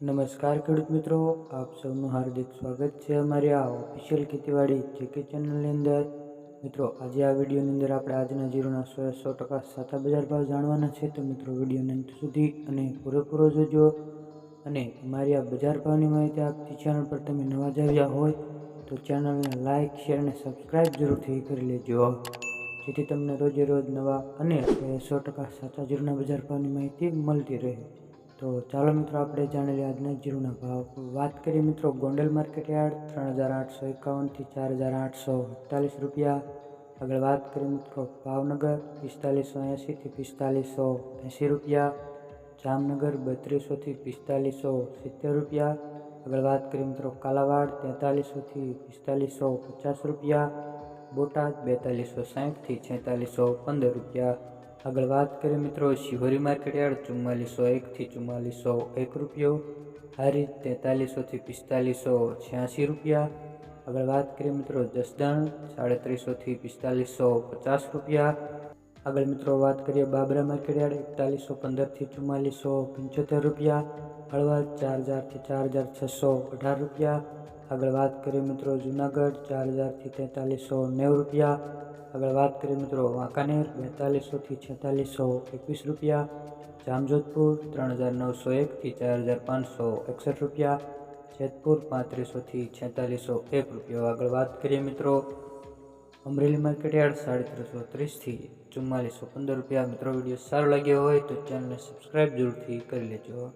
નમસ્કાર ખેડૂત મિત્રો, આપ સૌનું હાર્દિક સ્વાગત છે અમારી આ ઓફિશિયલ ખેતીવાડી જેકે ચેનલની અંદર. મિત્રો, આજે આ વિડીયોની અંદર આપણે આજના જીરોના સો સો ટકા સાતા બજાર ભાવ જાણવાના છે. તો મિત્રો, વિડીયોને અંત સુધી અને પૂરેપૂરો જોજો. અને અમારી આ બજાર ભાવની માહિતી આપતી ચેનલ પર તમે નવા જ આવ્યા હોય, તો ચેનલને લાઇક શેર અને સબસ્ક્રાઈબ જરૂરથી કરી લેજો. જેથી તમને રોજે રોજ નવા અને સો ટકા સાચા જીરોના બજાર ભાવની માહિતી મળતી રહે. તો ચાલો મિત્રો આપણે જાણી લઈએ આજના જીરુના ભાવ. વાત કરીએ મિત્રો ગોંડલ માર્કેટ યાર્ડ ત્રણ હજાર આઠસો એકાવનથી ચાર હજાર આઠસો અડતાલીસ રૂપિયા. આગળ વાત કરીએ મિત્રો ભાવનગર પિસ્તાલીસો એંશીથી પિસ્તાલીસો એંશી રૂપિયા. જામનગર બત્રીસોથી પિસ્તાલીસો સિત્તેર રૂપિયા. આગળ વાત કરીએ મિત્રો કાલાવાડ તેતાલીસોથી પિસ્તાલીસો પચાસ રૂપિયા. બોટાદ બેતાલીસો સાહીઠથી છેતાલીસો પંદર રૂપિયા. આગળ વાત કરીએ મિત્રો, શિહોરી માર્કેટ યાર્ડ ચુમ્માલીસો એકથી ચુમ્માલીસો એક રૂપિયો. હારી તેતાલીસોથી પિસ્તાલીસો છ્યાસી રૂપિયા. આગળ વાત કરીએ મિત્રો, જસદણ સાડત્રીસોથી પિસ્તાલીસો પચાસ રૂપિયા. આગળ મિત્રો વાત કરીએ બાબરા માર્કેટ એકતાલીસો પંદરથી ચુમ્માલીસો પંચોતેર રૂપિયા. હળવદ ચાર હજારથી ચાર હજાર છસો અઢાર રૂપિયા. આગળ વાત કરીએ મિત્રો જુનાગઢ ચાર હજારથી તેતાલીસો નેવું રૂપિયા. આગળ વાત કરીએ મિત્રો વાંકાનેર બેતાલીસોથી છેતાલીસો એકવીસ રૂપિયા. જામજોધપુર ત્રણ હજાર નવસો એકથી ચાર હજાર પાંચસો એકસઠ રૂપિયા. જેતપુર પાંત્રીસોથી છેતાલીસો એક રૂપિયા. આગળ વાત કરીએ મિત્રો અમરેલી માર્કેટ યાર્ડ સાડત્રીસો ત્રીસથી ચુમ્માલીસો પંદર રૂપિયા. મિત્રો વીડિયો સારો લાગ્યો હોય તો ચેનલને સબસ્ક્રાઈબ જરૂરથી કરી લેજો.